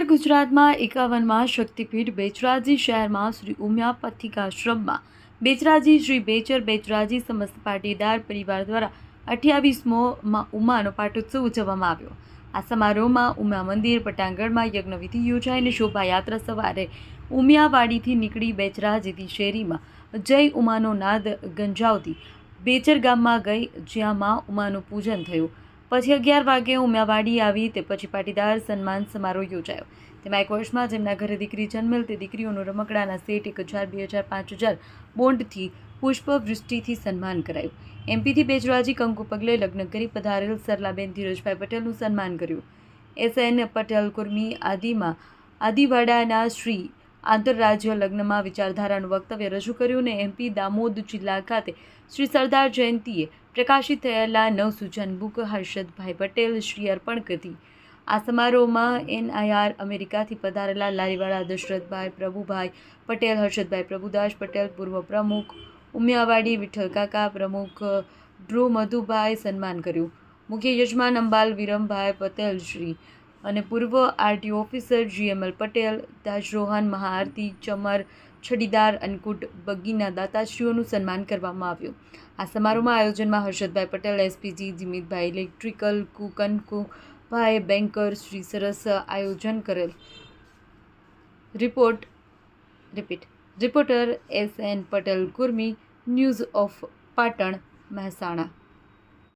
ઉત્તર ગુજરાતમાં એકાવનમાં શક્તિપીઠ બેચરાજી શહેરમાં શ્રી ઉમિયા પથિકાશ્રમમાં બેચરાજી શ્રી બેચર બેચરાજી સમસ્ત પાટીદાર પરિવાર દ્વારા અઠ્યાવીસમો ઉમાનો પાટોત્સવ ઉજવવામાં આવ્યો. આ સમારોહમાં ઉમિયા મંદિર, પટાંગણમાં યજ્ઞવિધિ યોજાઈને શોભાયાત્રા સવારે ઉમિયાવાડીથી નીકળી બેચરાજીથી શેરીમાં જય ઉમાનો નાદ ગંજાવતી બેચર ગામમાં ગઈ, જ્યાં માં ઉમાનું પૂજન થયું. પછી અગિયાર વાગે ઉમિયાવાડી આવી તે પછી પાટીદાર સન્માન સમારોહ યોજાયો. તેમાં એક વર્ષમાં જેમના ઘરે દીકરી જન્મેલ, તે દીકરીઓનું રમકડાના સેટ એક હજાર, બે હજાર, પાંચ હજાર બોન્ડથી પુષ્પવૃષ્ટિથી સન્માન કરાયું. એમપીથી બેજરાજી કંકુ પગલે લગ્ન કરી પધારેલ સરલાબેન ધીરજભાઈ પટેલનું સન્માન કર્યું. એસએન પટેલ કુર્મી આદિમાં આદિવાડાના શ્રી આંતરરાજ્ય લગ્નમાં વિચારધારાનું વક્તવ્ય રજૂ કર્યું અને એમપી દામોદ જિલ્લા ખાતે શ્રી સરદાર જયંતીએ પ્રકાશિત થયેલા નવસૂચન બુક હર્ષદભાઈ પટેલ શ્રી અર્પણ કરી. આ સમારોહમાં એનઆઈઆર અમેરિકાથી પધારેલા લારીવાળા દશરથભાઈ પ્રભુભાઈ પટેલ, હર્ષદભાઈ પ્રભુદાસ પટેલ, પૂર્વ પ્રમુખ ઉમિયાવાડી, વિઠ્ઠલ કાકા પ્રમુખ ધ્રુવ મધુભાઈ સન્માન કર્યું. મુખ્ય યજમાન અંબાલ વિરમભાઈ પટેલ શ્રી અને પૂર્વ આરટી ઓફિસર જીએમએલ પટેલ, તાજરોહાન મહાઆરતી ચમર, છડીદાર અન્નકૂટ બગીના દાતાશ્રીઓનું સન્માન કરવામાં આવ્યું. આ સમારોહમાં આયોજનમાં હર્ષદભાઈ પટેલ, એસપીજી જીમિતભાઈ ઇલેક્ટ્રિકલ કુકનકુભાઈ બેન્કર શ્રી સરસ આયોજન કરેલ. Report, repeat. Reporter S N Patel, Kurmi, news of Patan, Mehsana.